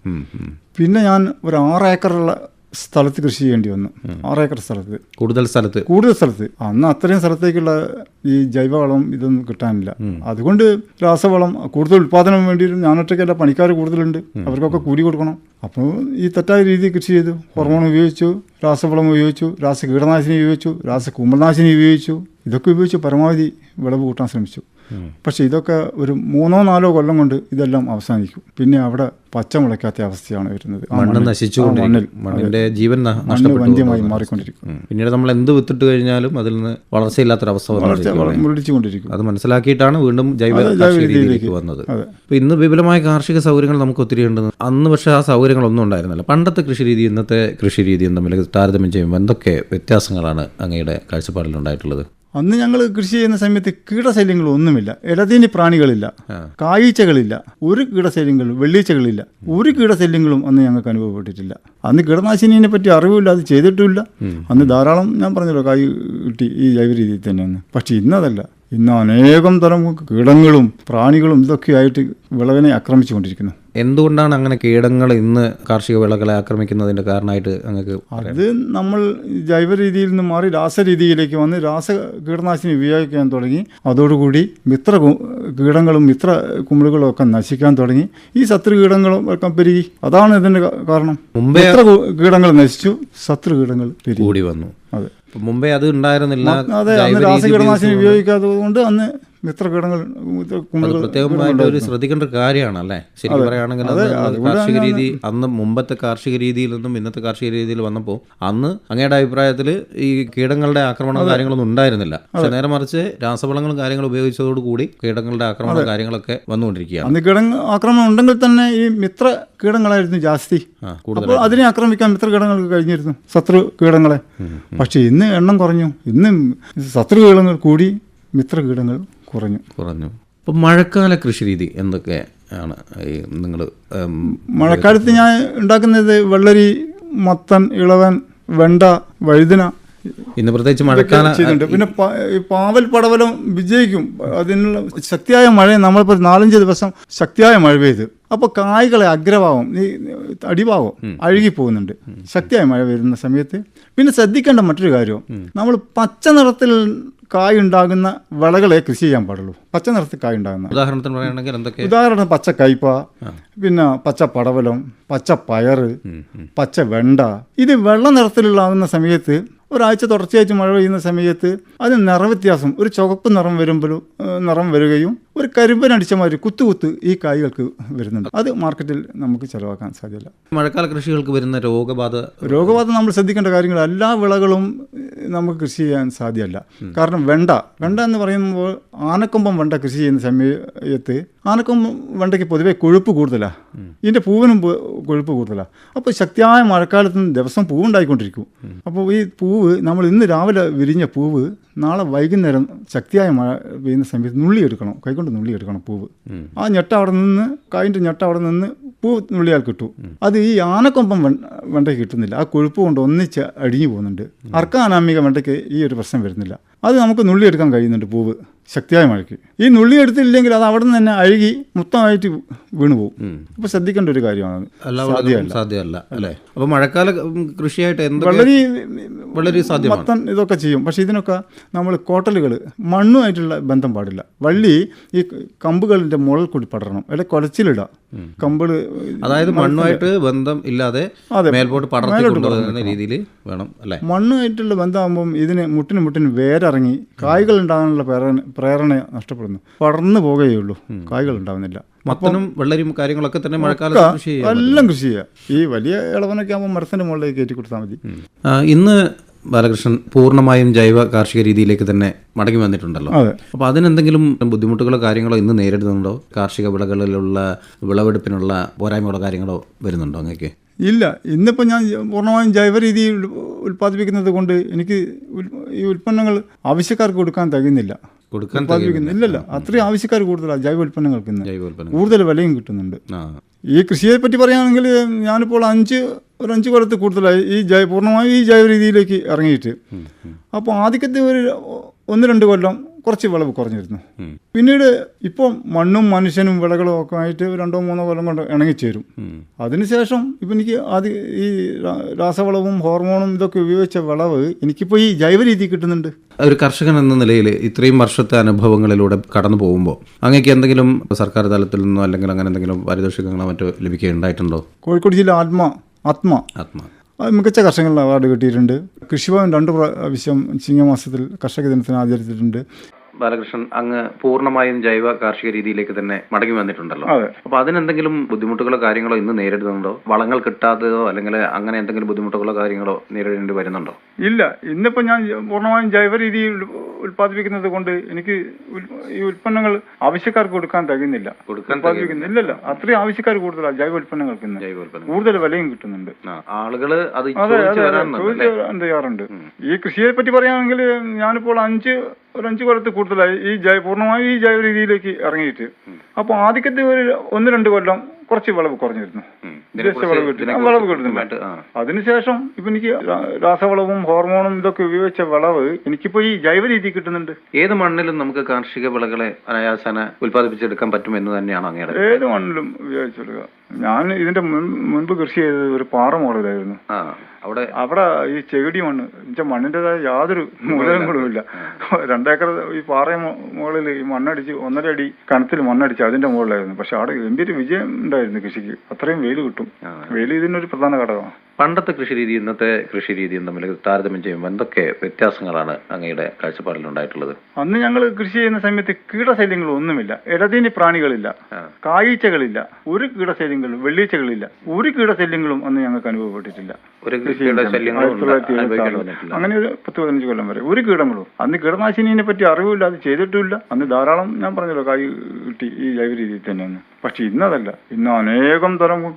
പിന്നെ ഞാൻ ഒരു ആറ് ഏക്കറുള്ള സ്ഥലത്ത് കൃഷി ചെയ്യേണ്ടി വന്നു. ആറ് ഏക്കർ സ്ഥലത്ത്. കൂടുതൽ സ്ഥലത്ത്? കൂടുതൽ സ്ഥലത്ത്. അന്ന് അത്രയും സ്ഥലത്തേക്കുള്ള ഈ ജൈവവളം ഇതൊന്നും കിട്ടാനില്ല. അതുകൊണ്ട് രാസവളം കൂടുതൽ ഉൽപ്പാദനം വേണ്ടി ഞാനൊറ്റയ്ക്കല്ല പണിക്കാർ കൂടുതലുണ്ട്. അവർക്കൊക്കെ കൂലി കൊടുക്കണം. അപ്പോൾ ഈ തെറ്റായ രീതിയിൽ കൃഷി ചെയ്തു. ഹോർമോൺ ഉപയോഗിച്ചു രാസവളം ഉപയോഗിച്ചു രാസ കീടനാശിനി ഉപയോഗിച്ചു രാസ കുമ്പളനാശിനി ഉപയോഗിച്ചു. ഇതൊക്കെ ഉപയോഗിച്ച് പരമാവധി വിളവ് കൂട്ടാൻ ശ്രമിച്ചു. പക്ഷെ ഇതൊക്കെ ഒരു മൂന്നോ നാലോ കൊല്ലം കൊണ്ട് ഇതെല്ലാം അവസാനിക്കും പിന്നെ അവിടെ പച്ച മുളയ്ക്കാത്ത അവസ്ഥയാണ് വരുന്നത് മണ്ണ് നശിച്ചു. മണ്ണിന്റെ ജീവൻ വന്ധ്യമായി. മാറിക്കൊണ്ടിരിക്കും. പിന്നീട് നമ്മൾ എന്ത് വിത്തിട്ട് കഴിഞ്ഞാലും അതിൽ നിന്ന് വളർച്ചയില്ലാത്തൊരവസ്ഥ. മുരടിച്ചുകൊണ്ടിരിക്കും അത് മനസ്സിലാക്കിയിട്ടാണ് വീണ്ടും ജൈവ രീതിയിലേക്ക്. വന്നത്. അപ്പൊ ഇന്ന് വിപുലമായ കാർഷിക സൗകര്യങ്ങൾ നമുക്ക് ഒത്തിരി ഉണ്ട് അന്ന് പക്ഷെ ആ സൗകര്യങ്ങളൊന്നും ഉണ്ടായിരുന്നില്ല പണ്ടത്തെ കൃഷി രീതി ഇന്നത്തെ കൃഷി രീതിയും തമ്മിൽ താരതമ്യം ചെയ്യുമ്പോൾ എന്തൊക്കെ വ്യത്യാസങ്ങളാണ് അങ്ങയുടെ കാഴ്ചപ്പാടിൽ ഉണ്ടായിട്ടുള്ളത് അന്ന് ഞങ്ങൾ കൃഷി ചെയ്യുന്ന സമയത്ത് കീടശല്യങ്ങളൊന്നുമില്ല. ഇടതീനി പ്രാണികളില്ല. കായ്ച്ചകളില്ല ഒരു കീടശല്യങ്ങളും വെള്ളീച്ചകളില്ല. ഒരു കീടശല്യങ്ങളും അന്ന് ഞങ്ങൾക്ക് അനുഭവപ്പെട്ടിട്ടില്ല. അന്ന് കീടനാശിനിയെ പറ്റി അറിവില്ല അത് ചെയ്തിട്ടുമില്ല. അന്ന് ധാരാളം ഞാൻ പറഞ്ഞല്ലോ കായ് കിട്ടി ഈ ജൈവ രീതിയിൽ തന്നെയാണ്. പക്ഷെ ഇന്നതല്ല. ഇന്ന് അനേകം തരം കീടങ്ങളും പ്രാണികളും ഇതൊക്കെയായിട്ട് വിളവിനെ ആക്രമിച്ചുകൊണ്ടിരിക്കുന്നു. എന്തുകൊണ്ടാണ് അങ്ങനെ കീടങ്ങൾ ഇന്ന് കാർഷിക വിളകളെ ആക്രമിക്കുന്നതിന്റെ കാരണമായിട്ട് അങ്ങക്ക് അത് നമ്മൾ ജൈവ രീതിയിൽ നിന്ന് മാറി രാസരീതിയിലേക്ക് വന്ന് രാസ കീടനാശിനി ഉപയോഗിക്കാൻ തുടങ്ങി. അതോടുകൂടി മിത്ര കീടങ്ങളും മിത്ര കുമിളുകളും ഒക്കെ നശിക്കാൻ തുടങ്ങി. ഈ ശത്രു കീടങ്ങളും ഒക്കെ പെരുകി. അതാണ് ഇതിന്റെ കാരണം. മിത്ര കീടങ്ങൾ നശിച്ചു ശത്രു കീടങ്ങൾ കൂടി വന്നു. അതെ. മുമ്പേ അത് ഉണ്ടായിരുന്നില്ല. അതെ അന്ന് രാസകീടനാശിനി ഉപയോഗിക്കാത്തത് കൊണ്ട് അന്ന് മിത്രകീടങ്ങൾ കീടങ്ങൾ പ്രത്യേകമായിട്ട് ഒരു ശ്രദ്ധിക്കേണ്ട ഒരു കാര്യമാണ് അല്ലേ ശരിക്കും പറയുകയാണെങ്കിൽ കാർഷിക രീതി അന്ന് മുമ്പത്തെ കാർഷിക രീതിയിൽ നിന്നും ഇന്നത്തെ കാർഷിക രീതിയിൽ വന്നപ്പോൾ അന്ന് അങ്ങയുടെ അഭിപ്രായത്തിൽ ഈ കീടങ്ങളുടെ ആക്രമണം കാര്യങ്ങളൊന്നും ഉണ്ടായിരുന്നില്ല. പക്ഷെ നേരെ മറിച്ച് രാസവളങ്ങളും കാര്യങ്ങളും ഉപയോഗിച്ചതോട് കൂടി കീടങ്ങളുടെ ആക്രമണം കാര്യങ്ങളൊക്കെ വന്നുകൊണ്ടിരിക്കുകയാണ്. അന്ന് കീട ആക്രമണം ഉണ്ടെങ്കിൽ തന്നെ ഈ മിത്ര കീടങ്ങളായിരുന്നു ജാസ്തി. അപ്പോൾ അതിനെ ആക്രമിക്കാൻ മിത്ര കീടങ്ങൾക്ക് കഴിഞ്ഞിരുന്നു ശത്രു കീടങ്ങളെ. പക്ഷെ ഇന്ന് എണ്ണം കുറഞ്ഞു. ഇന്ന് ശത്രു കീടങ്ങൾ കൂടി മിത്ര കീടങ്ങൾ കുറഞ്ഞു. കുറഞ്ഞു. അപ്പോൾ മഴക്കാല കൃഷി രീതി എന്തൊക്കെ ആണ്? ഈ നിങ്ങൾ മഴക്കാലത്ത് ഞാൻ ഉണ്ടാക്കുന്നത് വെള്ളരി മത്തൻ ഇളവൻ വെണ്ട വഴുതന. ഇന്ന് പ്രത്യേകിച്ച് മഴക്കാല ചെയ്യുന്നുണ്ട് പിന്നെ പാവൽ പടവലം വിജയിക്കും. അതിനുള്ള ശക്തിയായ മഴ നമ്മളിപ്പോൾ നാലഞ്ച് ദിവസം ശക്തിയായ മഴ പെയ്ത്. അപ്പോൾ കായ്കളെ അഗ്രഭാവം ഈ അടിഭാവം അഴുകി പോകുന്നുണ്ട് ശക്തിയായ മഴ വരുന്ന സമയത്ത്. പിന്നെ ശ്രദ്ധിക്കേണ്ട മറ്റൊരു കാര്യം. നമ്മൾ പച്ച നിറത്തിൽ കായ് ഉണ്ടാകുന്ന വിളകളെ കൃഷി ചെയ്യാൻ പാടുള്ളൂ. പച്ച നിറത്തിൽ കായ് ഉണ്ടാകുന്ന ഉദാഹരണത്തിന് പറയുകയാണെങ്കിൽ എന്തൊക്കെ? ഉദാഹരണം പച്ച കയ്പ പിന്നെ പച്ച പടവലം പച്ച പയറ് പച്ച വെണ്ട ഇത് വെള്ള നിറത്തിലുള്ളാകുന്ന സമയത്ത് ഒരാഴ്ച തുടർച്ചയായിട്ട് മഴ പെയ്യുന്ന സമയത്ത് അതിന് നിറവ്യത്യാസം. ഒരു ചുവപ്പ് നിറം വരുമ്പോഴും ഏഹ്, നിറം വരികയും ഒരു കരിമ്പൻ അടിച്ച മാതിരി കുത്തു കുത്ത് ഈ കായ്കൾക്ക് വരുന്നുണ്ട്. അത് മാർക്കറ്റിൽ നമുക്ക് ചിലവാക്കാൻ സാധ്യമല്ല. മഴക്കാല കൃഷികൾക്ക് വരുന്ന രോഗബാധ രോഗബാധ നമ്മൾ ശ്രദ്ധിക്കേണ്ട കാര്യങ്ങൾ എല്ലാ വിളകളും നമുക്ക് കൃഷി ചെയ്യാൻ സാധ്യമല്ല. കാരണം വെണ്ട വെണ്ട എന്ന് പറയുമ്പോൾ ആനക്കൊമ്പം വെണ്ട കൃഷി ചെയ്യുന്ന സമയത്ത് ആനക്കൊമ്പം വെണ്ടയ്ക്ക് പൊതുവെ കൊഴുപ്പ് കൂടുതലാണ് ഇതിന്റെ പൂവിനും കൊഴുപ്പ് കൂടുതലാണ് അപ്പോൾ ശക്തിയായ മഴക്കാലത്ത് നിന്ന് ദിവസം പൂവുണ്ടായിക്കൊണ്ടിരിക്കും. അപ്പോൾ ഈ പൂവ് നമ്മൾ ഇന്ന് രാവിലെ വിരിഞ്ഞ പൂവ് നാളെ വൈകുന്നേരം ശക്തിയായ മഴ പെയ്യുന്ന സമയത്ത് നുള്ളിയെടുക്കണം കൈകൊണ്ട് നുള്ളിയെടുക്കണം പൂവ്. ആ ഞെട്ട അവിടെ നിന്ന് കായിന്റെ ഞെട്ട അവിടെ നിന്ന് പൂവ് നുള്ളിയാൽ കിട്ടും. അത് ഈ ആനക്കൊമ്പം വെണ്ടയ്ക്ക് കിട്ടുന്നില്ല. ആ കൊഴുപ്പ് കൊണ്ട് ഒന്നിച്ച് അടിഞ്ഞു പോകുന്നുണ്ട്. അർക്കാനാമിക വെണ്ടയ്ക്ക് ഈ ഒരു പ്രശ്നം വരുന്നില്ല. അത് നമുക്ക് നുള്ളിയെടുക്കാൻ കഴിയുന്നുണ്ട് പൂവ്. ശക്തിയായ മഴയ്ക്ക് ഈ നുള്ളി എടുത്തില്ലെങ്കിൽ അത് അവിടെ നിന്ന് തന്നെ അഴുകി മൊത്തമായിട്ട് വീണു പോകും ഇപ്പൊ ശ്രദ്ധിക്കേണ്ട ഒരു കാര്യമാണ് സാധ്യമല്ല. അല്ലേ? മഴക്കാല കൃഷിയായിട്ട് വളരെ വളരെ സാധ്യമാണ്. മത്തൻ ഇതൊക്കെ ചെയ്യും. പക്ഷെ ഇതിനൊക്കെ നമ്മൾ കോട്ടലുകൾ മണ്ണുമായിട്ടുള്ള ബന്ധം പാടില്ല. വള്ളി ഈ കമ്പുകളിന്റെ മുകളിൽ കൂടി പടരണം. അല്ലെ കുലച്ചിലിടുക കമ്പിൾ അതായത് മണ്ണുമായിട്ട് ബന്ധം ഇല്ലാതെ മേൽപോട്ട് രീതിയിൽ വേണം അല്ലേ? മണ്ണുമായിട്ടുള്ള ബന്ധമാകുമ്പോൾ ഇതിന് മുട്ടിന് മുട്ടിന് വേരിറങ്ങി കായ്കൾ ഉണ്ടാകാനുള്ള പ്രേരണ നഷ്ടപ്പെടുന്നു. പടർന്നു പോകുകയുള്ളൂ കായ്കൾ ഉണ്ടാവുന്നില്ല മത്തനും വെള്ളരിയും കാര്യങ്ങളൊക്കെ തന്നെ മഴക്കാലത്ത് കൃഷി എല്ലാം കൃഷി ചെയ്യുക. ഈ വലിയ ഇളവനൊക്കെ ആകുമ്പോൾ മരത്തിന്റെ മുകളിലേക്ക് കയറ്റി കൊടുത്താൽ മതി. ഇന്ന് ബാലകൃഷ്ണൻ പൂർണമായും ജൈവ കാർഷിക രീതിയിലേക്ക് തന്നെ മടങ്ങി വന്നിട്ടുണ്ടല്ലോ. അപ്പൊ അപ്പോൾ അതിനെന്തെങ്കിലും ബുദ്ധിമുട്ടുകളോ കാര്യങ്ങളോ ഇന്ന് നേരിടുന്നുണ്ടോ? കാർഷിക വിളകളിലുള്ള വിളവെടുപ്പിനുള്ള പോരായ്മകളോ കാര്യങ്ങളോ വരുന്നുണ്ടോ അങ്ങനെയൊക്കെ ഇല്ല. ഇന്നിപ്പോൾ ഞാൻ പൂർണമായും ജൈവ രീതിയിൽ ഉൽപ്പാദിപ്പിക്കുന്നത് കൊണ്ട് എനിക്ക് ഈ ഉൽപ്പന്നങ്ങൾ ആവശ്യക്കാർക്ക് കൊടുക്കാൻ തികയുന്നില്ല. കൊടുക്കാൻ ഇല്ലല്ല അത്രയും ആവശ്യക്കാർ കൂടുതലാണ് ജൈവ ഉൽപ്പന്നങ്ങൾക്ക് ഇന്ന്. കൂടുതൽ വിലയും കിട്ടുന്നുണ്ട്. ഈ കൃഷിയെ പറ്റി പറയുകയാണെങ്കിൽ ഞാനിപ്പോൾ അഞ്ച് ഒരു അഞ്ച് കൊല്ലത്ത് കൂടുതലായി ഈ ജൈവ പൂർണമായും ഈ ജൈവ രീതിയിലേക്ക് ഇറങ്ങിയിട്ട്. അപ്പോൾ ആദ്യത്തെ ഒരു ഒന്ന് രണ്ട് കൊല്ലം കുറച്ച് വിളവ് കുറഞ്ഞിരുന്നു. പിന്നീട് ഇപ്പോൾ മണ്ണും മനുഷ്യനും വിളകളും ഒക്കെ ആയിട്ട് രണ്ടോ മൂന്നോ കൊല്ലം കൊണ്ട് ഇണങ്ങിച്ചേരും. അതിനുശേഷം ഇപ്പം എനിക്ക് ആദ്യം ഈ രാസവളവും ഹോർമോണും ഇതൊക്കെ ഉപയോഗിച്ച വിളവ് എനിക്കിപ്പോൾ ഈ ജൈവ രീതി കിട്ടുന്നുണ്ട്. ഒരു കർഷകൻ എന്ന നിലയിൽ ഇത്രയും വർഷത്തെ അനുഭവങ്ങളിലൂടെ കടന്നു പോകുമ്പോൾ അങ്ങേക്ക് എന്തെങ്കിലും സർക്കാർ തലത്തിൽ നിന്നോ അല്ലെങ്കിൽ അങ്ങനെ എന്തെങ്കിലും പാരിതോഷികങ്ങളോ മറ്റോ ലഭിക്കുകയുണ്ടായിട്ടുണ്ടോ? കോഴിക്കോട് ജില്ല ആത്മ ആത്മ. ആത്മ. മികച്ച കർഷകനുള്ള അവാർഡ് കിട്ടിയിട്ടുണ്ട്. കൃഷിഭവൻ രണ്ട് പ്രാവശ്യം ചിങ്ങമാസത്തിൽ കർഷക ദിനത്തിന് ആചരിച്ചിട്ടുണ്ട്. ബാലകൃഷ്ണൻ അങ്ങ് പൂർണമായും ജൈവ കാർഷിക രീതിയിലേക്ക് തന്നെ മടങ്ങി വന്നിട്ടുണ്ടല്ലോ. അപ്പൊ അതിനെന്തെങ്കിലും ബുദ്ധിമുട്ടുകളോ കാര്യങ്ങളോ ഇന്ന് നേരിടുന്നുണ്ടോ? വളങ്ങൾ കിട്ടാത്തതോ അല്ലെങ്കിൽ അങ്ങനെ എന്തെങ്കിലും ബുദ്ധിമുട്ടുകളോ കാര്യങ്ങളോ നേരിടേണ്ടി വരുന്നുണ്ടോ? ഇല്ല. ഇന്നിപ്പോ ഞാൻ പൂർണമായും ജൈവ രീതിയിൽ ഉത്പാദിപ്പിക്കുന്നത് കൊണ്ട് എനിക്ക് ഈ ഉൽപ്പന്നങ്ങൾ ആവശ്യക്കാർക്ക് കൊടുക്കാൻ തികയുന്നില്ല. ഉൽപ്പാദിപ്പിക്കുന്നു ഇല്ലല്ല. അത്രയും ആവശ്യക്കാർ കൂടുതലാണ് ജൈവ ഉൽപ്പന്നങ്ങൾക്ക് കൂടുതൽ വിലയും കിട്ടുന്നുണ്ട്. ആളുകൾ അത് ചോദിച്ചു തയ്യാറുണ്ട് ഈ കൃഷിയെ പറ്റി പറയുകയാണെങ്കിൽ ഞാനിപ്പോൾ അഞ്ച് ഒരു അഞ്ച് കൊല്ലത്ത് കൂടുതലായി ഈ ജൈവ പൂർണമായും ഈ ജൈവ രീതിയിലേക്ക് ഇറങ്ങിയിട്ട് അപ്പോൾ ആദ്യത്തെ ഒരു ഒന്ന് രണ്ട് കൊല്ലം കുറച്ച് വിളവ് കുറഞ്ഞിരുന്നു. വിളവ് കിട്ടുന്നു വിളവ് കിട്ടുന്നില്ല. അതിനുശേഷം ഇപ്പൊ എനിക്ക് രാസവളവും ഹോർമോണും ഇതൊക്കെ ഉപയോഗിച്ച വിളവ് എനിക്കിപ്പോ ഈ ജൈവ രീതി കിട്ടുന്നുണ്ട്. ഏത് മണ്ണിലും നമുക്ക് കാർഷിക വിളകളെ അനായാസന ഉൽപ്പാദിപ്പിച്ചെടുക്കാൻ പറ്റും എന്ന് തന്നെയാണ് അങ്ങനെ ഏത് മണ്ണിലും ഉപയോഗിച്ചെടുക്കുക. ഞാൻ ഇതിന്റെ മുൻപ് കൃഷി ചെയ്തത് ഒരു പാറ മോഡലായിരുന്നു. അവിടെ അവിടെ ഈ ചെടി മണ്ണ് എന്നുവെച്ചാൽ മണ്ണിന്റെതായ യാതൊരു മൂലങ്ങളും ഇല്ല [laughs] രണ്ടേക്കർ ഈ പാറ മുകളിൽ ഈ മണ്ണടിച്ച് ഒന്നര അടി കണത്തിൽ മണ്ണടിച്ച് അതിന്റെ മുകളിലായിരുന്നു. പക്ഷെ അവിടെ ഗംഭീര വിജയം ഉണ്ടായിരുന്നു കൃഷിക്ക്. അത്രയും വെയിൽ കിട്ടും. വെയിൽ ഇതിനൊരു പ്രധാന ഘടകമാണ്. പണ്ടത്തെ കൃഷി രീതി ഇന്നത്തെ കൃഷി രീതിയും തമ്മിൽ താരതമ്യം ചെയ്യുമ്പോൾ എന്തൊക്കെ വ്യത്യാസങ്ങളാണ് അങ്ങയുടെ കാഴ്ചപ്പാടിലുണ്ടായിട്ടുള്ളത് അന്ന് ഞങ്ങൾ കൃഷി ചെയ്യുന്ന സമയത്ത് കീടശല്യങ്ങൾ ഒന്നുമില്ല. ഇടതീനി പ്രാണികളില്ല. കായ്ച്ചകളില്ല. ഒരു കീടശല്യങ്ങളും വെള്ളീച്ചകളില്ല. ഒരു കീടശല്യങ്ങളും അന്ന് ഞങ്ങൾക്ക് അനുഭവപ്പെട്ടിട്ടില്ല. ഒരു അങ്ങനെ ഒരു പത്ത് പതിനഞ്ച് കൊല്ലം വരെ. ഒരു കീടങ്ങളും. അന്ന് കീടനാശിനിയെ പറ്റി അറിവില്ല അത് ചെയ്തിട്ടുമില്ല. അന്ന് ധാരാളം ഞാൻ പറഞ്ഞല്ലോ കായ് കിട്ടി ഈ ജൈവ രീതിയിൽ തന്നെയാണ്. പക്ഷെ ഇന്നതല്ല. ഇന്ന് അനേകം തരം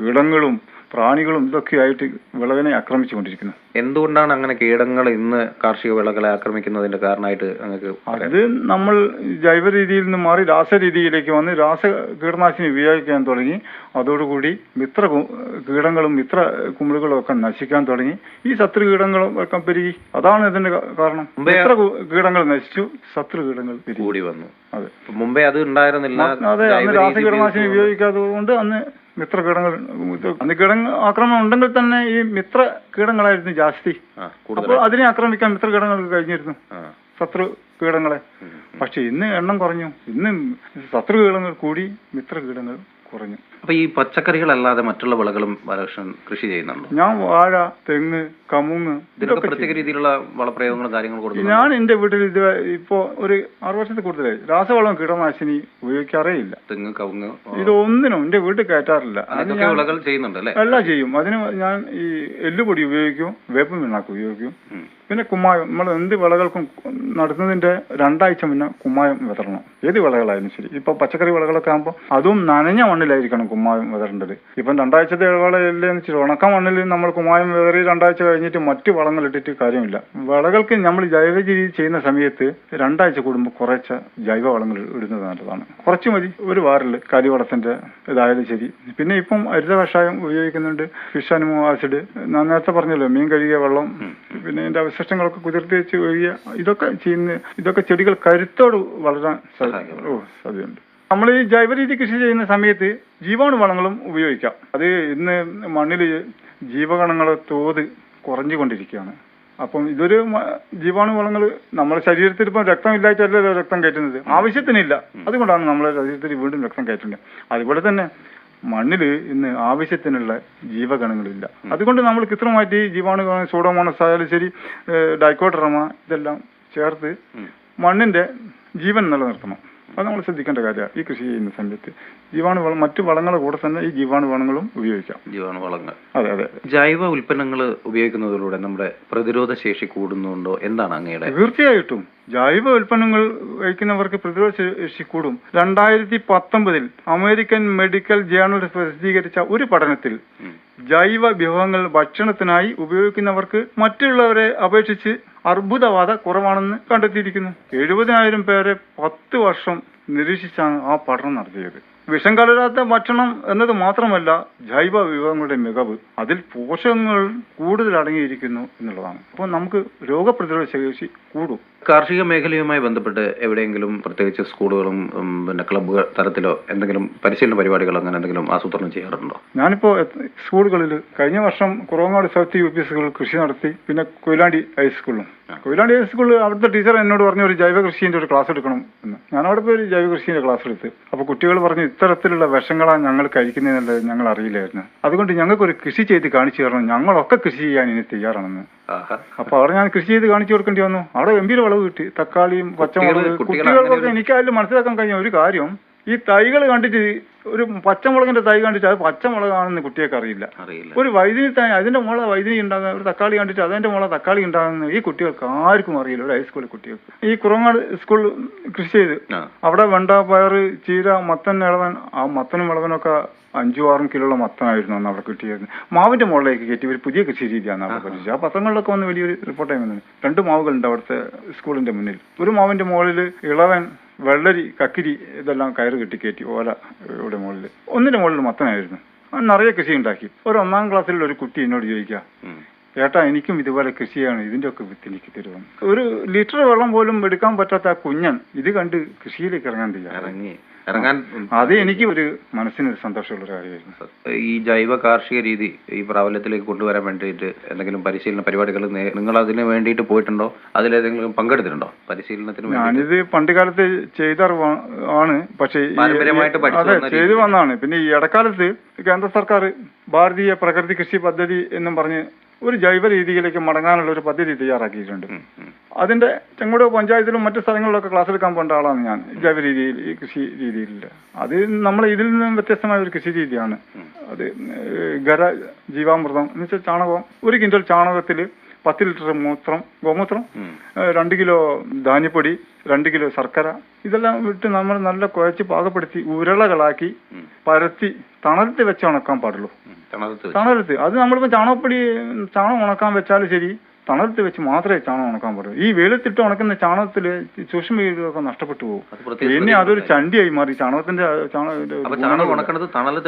കീടങ്ങളും പ്രാണികളും ഇതൊക്കെയായിട്ട് ആക്രമിച്ചു ആക്രമിച്ചുകൊണ്ടിരിക്കുന്നു. എന്തുകൊണ്ടാണ് അങ്ങനെ കീടങ്ങൾ ഇന്ന് കാർഷിക വിളകളെ ആക്രമിക്കുന്നതിന്റെ കാരണമായിട്ട് അങ്ങക്ക് അത് നമ്മൾ ജൈവ രീതിയിൽ നിന്ന് മാറി രാസരീതിയിലേക്ക് വന്ന് രാസ കീടനാശിനി ഉപയോഗിക്കാൻ തുടങ്ങി. അതോടുകൂടി മിത്ര കീടങ്ങളും മിത്ര കുമിളുകളും ഒക്കെ നശിക്കാൻ തുടങ്ങി. ഈ ശത്രു കീടങ്ങളും ഒക്കെ പെരുകി. അതാണ് ഇതിന്റെ കാരണം. മിത്ര കീടങ്ങൾ നശിച്ചു. ശത്രു കീടങ്ങൾ കൂടി വന്നു. അതെ. മുമ്പേ അത് ഉണ്ടായിരുന്നില്ല. അതെ അന്ന് രാസ ഉപയോഗിച്ചുകൊണ്ട് ഉപയോഗിക്കാത്തത് കൊണ്ട് അന്ന് മിത്ര കീടങ്ങൾ അന്ന് കീടങ്ങൾ ആക്രമണം ഉണ്ടെങ്കിൽ തന്നെ ഈ മിത്ര കീടങ്ങളായിരുന്നു ജാസ്തി അപ്പൊ അപ്പോൾ അതിനെ ആക്രമിക്കാൻ മിത്ര കീടങ്ങൾക്ക് കഴിഞ്ഞിരുന്നു. ശത്രു കീടങ്ങളെ. പക്ഷെ ഇന്ന് എണ്ണം കുറഞ്ഞു. ഇന്ന് ശത്രു കീടങ്ങൾ കൂടി മിത്ര കീടങ്ങൾ കുറഞ്ഞു. അപ്പൊ ഈ പച്ചക്കറികളല്ലാതെ മറ്റുള്ള വിളകളും ബാലകൃഷ്ണൻ കൃഷി ചെയ്യുന്നുണ്ടോ? ഞാൻ വാഴ തെങ്ങ് കമുങ്ങ് ഇതിനൊക്കെ പ്രത്യേക രീതിയിലുള്ള വളപ്രയോഗങ്ങളും കാര്യങ്ങളും കൊടുക്കുന്നു ഞാൻ എന്റെ വീട്ടിൽ ഇത് ഇപ്പോ ഒരു ആറു വർഷത്തിൽ കൂടുതലായി. രാസവളം കീടനാശിനി ഉപയോഗിക്കാറേ ഇല്ല. തെങ്ങ് കവുങ്ങ് ഇതൊന്നിനും എന്റെ വീട്ടിൽ കയറ്റാറില്ല. വിളകൾ ചെയ്യുന്നുണ്ട് അല്ലേ? എല്ലാം ചെയ്യും. അതിന് ഞാൻ ഈ എല്ലുപൊടി ഉപയോഗിക്കും വേപ്പും പിണ്ണാക്ക് ഉപയോഗിക്കും. പിന്നെ കുമ്മായം. നമ്മൾ എന്ത് വിളകൾക്കും നടത്തുന്നതിന്റെ രണ്ടാഴ്ച മുന്നേ കുമ്മായം വിതറണം. ഏത് വിളകളായാലും ശരി. ഇപ്പൊ പച്ചക്കറി വിളകളൊക്കെ ആകുമ്പോൾ അതും നനഞ്ഞ മണ്ണിലായിരിക്കണം കുമ്മായം വിതറേണ്ടത്. ഇപ്പം രണ്ടാഴ്ചത്തെ എന്ന് വെച്ചാൽ ഉണക്ക മണ്ണിൽ നമ്മൾ കുമ്മായം വിതറി രണ്ടാഴ്ച കഴിഞ്ഞിട്ട് മറ്റു വളങ്ങൾ ഇട്ടിട്ട് കാര്യമില്ല. വിളകൾക്ക് നമ്മൾ ജൈവ രീതി ചെയ്യുന്ന സമയത്ത് രണ്ടാഴ്ച കൂടുമ്പോൾ കുറച്ച് ജൈവ വളങ്ങൾ ഇടുന്നത് നല്ലതാണ്. കുറച്ച് മതി. ഒരു വാറിൽ കരിവളത്തിന്റെ ഇതായാലും ശരി. പിന്നെ ഇപ്പം ഹരിത കഷായം ഉപയോഗിക്കുന്നുണ്ട്. Fish amino acid. ഞാൻ നേരത്തെ പറഞ്ഞല്ലോ മീൻ കഴുകിയ വെള്ളം പിന്നെ അതിന്റെ അവശിഷ്ടങ്ങളൊക്കെ കുതിർത്തി വെച്ച് ഒഴുകിയ ഇതൊക്കെ ചെയ്യുന്ന ഇതൊക്കെ ചെടികൾ കരുത്തോട് വളരാൻ സാധ്യത ഓ സാധ്യതയുണ്ട്. നമ്മൾ ഈ ജൈവരീതി കൃഷി ചെയ്യുന്ന സമയത്ത് ജീവാണു വളങ്ങളും ഉപയോഗിക്കാം. അത് ഇന്ന് മണ്ണിൽ ജീവകണങ്ങളെ തോത് കുറഞ്ഞുകൊണ്ടിരിക്കുകയാണ്. അപ്പം ഇതൊരു മ- ജീവാണു വളങ്ങൾ നമ്മുടെ ശരീരത്തിൽ ഇപ്പം രക്തമില്ലായിട്ടല്ലല്ലോ രക്തം കയറ്റുന്നത്? ആവശ്യത്തിനില്ല. അതുകൊണ്ടാണ് നമ്മുടെ ശരീരത്തിൽ വീണ്ടും രക്തം കയറ്റുന്നത് അതുപോലെ തന്നെ മണ്ണിൽ ഇന്ന് ആവശ്യത്തിനുള്ള ജീവഗണങ്ങളില്ല. അതുകൊണ്ട് നമ്മൾ കൃത്രിമമായിട്ട് ഈ ജീവാണു സൂഡോമോണസ് ആയാലും ശരി ഡൈക്കോട്ടറമ ഇതെല്ലാം ചേർത്ത് മണ്ണിന്റെ ജീവൻ നിലനിർത്തണം. അത് നമ്മൾ ശ്രദ്ധിക്കേണ്ട കാര്യമാണ്. ഈ കൃഷി ചെയ്യുന്ന സമയത്ത് ജീവാണു വളം മറ്റു വളങ്ങളുടെ കൂടെ തന്നെ ഈ ജീവാണു വളങ്ങളും ഉപയോഗിക്കാം. ജീവാണു വളങ്ങൾ. അതെ അതെ. ജൈവ ഉൽപ്പന്നങ്ങൾ ഉപയോഗിക്കുന്നതിലൂടെ നമ്മുടെ പ്രതിരോധ ശേഷി കൂടുന്നുണ്ടോ? എന്താണ് അങ്ങയുടെ? തീർച്ചയായിട്ടും. ജൈവ ഉൽപ്പന്നങ്ങൾ കഴിക്കുന്നവർക്ക് പ്രതിരോധ ശേഷി കൂടും. രണ്ടായിരത്തി പത്തൊമ്പതിൽ അമേരിക്കൻ മെഡിക്കൽ ജേണൽ പ്രസിദ്ധീകരിച്ച ഒരു പഠനത്തിൽ ജൈവ വിഭവങ്ങൾ ഭക്ഷണത്തിനായി ഉപയോഗിക്കുന്നവർക്ക് മറ്റുള്ളവരെ അപേക്ഷിച്ച് അർബുദബാധ കുറവാണെന്ന് കണ്ടെത്തിയിരിക്കുന്നു. എഴുപതിനായിരം പേരെ പത്ത് വർഷം നിരീക്ഷിച്ചാണ് ആ പഠനം നടത്തിയത്. വിഷം കലരാത്ത ഭക്ഷണം എന്നത് മാത്രമല്ല ജൈവ വിഭവങ്ങളുടെ മികവ്. അതിൽ പോഷകങ്ങൾ കൂടുതൽ അടങ്ങിയിരിക്കുന്നു എന്നുള്ളതാണ്. അപ്പോൾ നമുക്ക് രോഗപ്രതിരോധ ശേഷി കൂടും. കാർഷിക മേഖലയുമായി ബന്ധപ്പെട്ട് എവിടെയെങ്കിലും പ്രത്യേകിച്ച് സ്കൂളുകളും പിന്നെ ക്ലബ്ബ് തരത്തിലോ എന്തെങ്കിലും പരിശീലന പരിപാടികൾ അങ്ങനെ എന്തെങ്കിലും ആസൂത്രണം ചെയ്യാറുണ്ടോ? ഞാനിപ്പോ സ്കൂളുകളിൽ കഴിഞ്ഞ വർഷം കുറവങ്ങാട് സൗത്ത് യു പി സ്കൂളിൽ കൃഷി നടത്തി പിന്നെ കൊയിലാണ്ടി ഹൈസ്കൂളിലും. കൊയിലാണ്ടി ഹൈസ്കൂളിൽ അവിടുത്തെ ടീച്ചർ എന്നോട് പറഞ്ഞു ഒരു ജൈവ കൃഷിന്റെ ഒരു ക്ലാസ് എടുക്കണം എന്ന്. ഞാൻ അവിടെ പോയി ഒരു ജൈവ കൃഷിന്റെ ക്ലാസ് എടുത്ത്. അപ്പൊ കുട്ടികൾ പറഞ്ഞു ഇത്തരത്തിലുള്ള വിഷങ്ങളാണ് ഞങ്ങൾ കഴിക്കുന്നതെന്നുള്ളത് ഞങ്ങൾ അറിയില്ലായിരുന്നു. അതുകൊണ്ട് ഞങ്ങൾക്ക് ഒരു കൃഷി ചെയ്ത് കാണിച്ചു തരണം. ഞങ്ങളൊക്കെ കൃഷി ചെയ്യാൻ ഇനി തയ്യാറാണെന്ന്. അപ്പോൾ അപ്പൊ അവിടെ ഞാൻ കൃഷി ചെയ്ത് കാണിച്ചു കൊടുക്കേണ്ടി വന്നു. അവിടെ ഗംഭീര വിളവ് കിട്ടി തക്കാളിയും പച്ചമുളക് കുട്ടികൾ കുട്ടികൾക്കൊക്കെ എനിക്ക് അതിൽ മനസ്സിലാക്കാൻ കഴിഞ്ഞ ഒരു കാര്യം ഈ തൈകൾ കണ്ടിട്ട് ഒരു പച്ചമുളകിന്റെ തൈ കണ്ടിട്ട് അത് പച്ചമുളകാണെന്ന് കുട്ടികൾക്ക് അറിയില്ല. അറിയില്ല. ഒരു വൈദ്യുതി തൈ അതിന്റെ മുള വൈദ്യുതി ഉണ്ടാകുന്ന ഒരു തക്കാളി കണ്ടിട്ട് അതിന്റെ മുള തക്കാളി ഉണ്ടാകുന്ന ഈ കുട്ടികൾക്ക് ആർക്കും അറിയില്ല ഒരു ഹൈസ്കൂളിൽ കുട്ടികൾക്ക്. ഈ കുറങ്ങാട് സ്കൂൾ കൃഷി ചെയ്ത് അവിടെ വെണ്ട പയർ ചീര മത്തൻ ഇളവൻ ആ മത്തനും ഇളവനൊക്കെ അഞ്ചു ആറും കിലോയുള്ള മത്തനായിരുന്നു അന്ന് അവിടെ കിട്ടിയത് മാവിന്റെ മുകളിലേക്ക് കയറ്റി ഒരു പുതിയ കൃഷി രീതിയാണ് അവിടെ പഠിച്ചത് ആ പത്രങ്ങളിലൊക്കെ വന്ന് വലിയൊരു റിപ്പോർട്ടായി വന്നത് രണ്ട് മാവുകളുണ്ട് അവിടുത്തെ സ്കൂളിന്റെ മുന്നിൽ. ഒരു മാവിന്റെ മുകളിൽ ഇളവൻ വെള്ളരി കക്കിരി ഇതെല്ലാം കയറ് കെട്ടി കയറ്റി ഓല ഇവിടെ മുകളിൽ ഒന്നിന്റെ മുകളിൽ മത്തനായിരുന്നു. നിറയെ കൃഷി ഉണ്ടാക്കി. ഒരു ഒന്നാം ക്ലാസ്സിലുള്ള ഒരു കുട്ടി എന്നോട് ചോദിക്കുക. ഏട്ടാ എനിക്കും ഇതുപോലെ കൃഷിയാണ്. ഇതിന്റെ ഒക്കെ വിത്ത് എനിക്ക് ഒരു ലിറ്റർ വെള്ളം പോലും എടുക്കാൻ പറ്റാത്ത ആ കുഞ്ഞൻ ഇത് കണ്ട് കൃഷിയിലേക്ക് ഇറങ്ങാൻ ഇറങ്ങി. ഇറങ്ങാൻ അത് എനിക്ക് ഒരു മനസ്സിനൊരു സന്തോഷമുള്ള ഒരു കാര്യമായിരുന്നു ഈ ജൈവ കാർഷിക രീതി ഈ പ്രാബല്യത്തിലേക്ക് കൊണ്ടുവരാൻ വേണ്ടിയിട്ട് എന്തെങ്കിലും പരിശീലന പരിപാടികൾ നിങ്ങൾ അതിന് വേണ്ടിയിട്ട് പോയിട്ടുണ്ടോ? അതിലേതെങ്കിലും പങ്കെടുത്തിട്ടുണ്ടോ പരിശീലനത്തിന് ഞാനിത് പണ്ട് കാലത്ത് ചെയ്ത ആണ്. പക്ഷേ പാരമ്പര്യമായിട്ട് അതെ ചെയ്തു വന്നാണ് പിന്നെ ഈ ഇടക്കാലത്ത് കേന്ദ്ര സർക്കാർ ഭാരതീയ പ്രകൃതി കൃഷി പദ്ധതി എന്നും പറഞ്ഞ് ഒരു ജൈവ രീതിയിലേക്ക് മടങ്ങാനുള്ള ഒരു പദ്ധതി തയ്യാറാക്കിയിട്ടുണ്ട്. അതിന്റെ ചെങ്ങോട് പഞ്ചായത്തിലും മറ്റു സ്ഥലങ്ങളിലൊക്കെ ക്ലാസ് എടുക്കാൻ പോകേണ്ട ആളാണ് ഞാൻ ജൈവ രീതിയിൽ ഈ കൃഷി രീതിയിൽ. അത് നമ്മൾ ഇതിൽ നിന്നും വ്യത്യസ്തമായ ഒരു കൃഷി രീതിയാണ്. അത് ഗര ഖര ജീവാമൃതം എന്നുവെച്ചാൽ ചാണകം ഒരു കിൻഡൽ ചാണകത്തിൽ പത്ത് ലിറ്റർ മൂത്രം ഗോമൂത്രം. രണ്ട് കിലോ ധാന്യപ്പൊടി രണ്ട് കിലോ ശർക്കര ഇതെല്ലാം വിട്ട് നമ്മൾ നല്ല കുഴച്ച് പാകപ്പെടുത്തി ഉരുളകളാക്കി പരത്തി തണലത്ത് വെച്ച് ഉണക്കാൻ പാടുള്ളൂ. തണലത്ത് അത് നമ്മളിപ്പോൾ ചാണകപ്പൊടി ചാണകം ഉണക്കാൻ വെച്ചാലും ശരി തണലത്ത് വെച്ച് മാത്രമേ ചാണകം ഉണക്കാൻ പാടുള്ളൂ. ഈ വെയിലത്തിട്ട് ഉണക്കുന്ന ചാണകത്തിൽ സൂക്ഷ്മ സൂക്ഷ്മജീവികളൊക്കെ നഷ്ടപ്പെട്ടു പോകും. പിന്നെ അതൊരു ചണ്ടിയായി മാറി. ചാണകത്തിന്റെ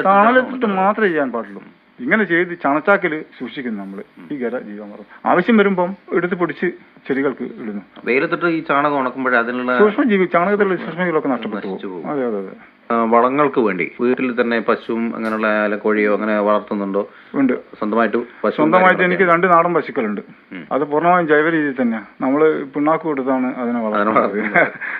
തണലത്തിട്ട് മാത്രമേ ചെയ്യാൻ പാടുള്ളൂ. ഇങ്ങനെ ചെയ്ത് ചണച്ചാക്കിൽ സൂക്ഷിക്കുന്നു നമ്മൾ ഈ ഗര ജീവാമൃതം ആവശ്യം വരുമ്പം എടുത്ത് പൊടിച്ച് ചെടികൾക്ക് ഇടുന്നു. വെയിലത്തിട്ട് ഈ ചാണകം ഉണക്കുമ്പോഴേ അതിനുള്ള സൂക്ഷ്മജീവി ചാണകത്തിലുള്ള സൂക്ഷ്മജീവികളൊക്കെ നഷ്ടപ്പെട്ടു പോകും. അതെ അതെ അതെ. വളങ്ങൾക്ക് വേണ്ടി. വീട്ടിൽ തന്നെ പശുവും അങ്ങനെയുള്ള അല്ല കോഴിയോ അങ്ങനെ വളർത്തുന്നുണ്ടോ? ഉണ്ട്. സ്വന്തമായിട്ട് പശു സ്വന്തമായിട്ട് എനിക്ക് രണ്ട് നാടൻ പശുക്കളുണ്ട്. അത് പൂർണമായും ജൈവ രീതിയിൽ തന്നെയാണ് നമ്മൾ പിണ്ണാക്ക് കൊടുത്താണ് അതിനെ വളർത്തുന്നത്.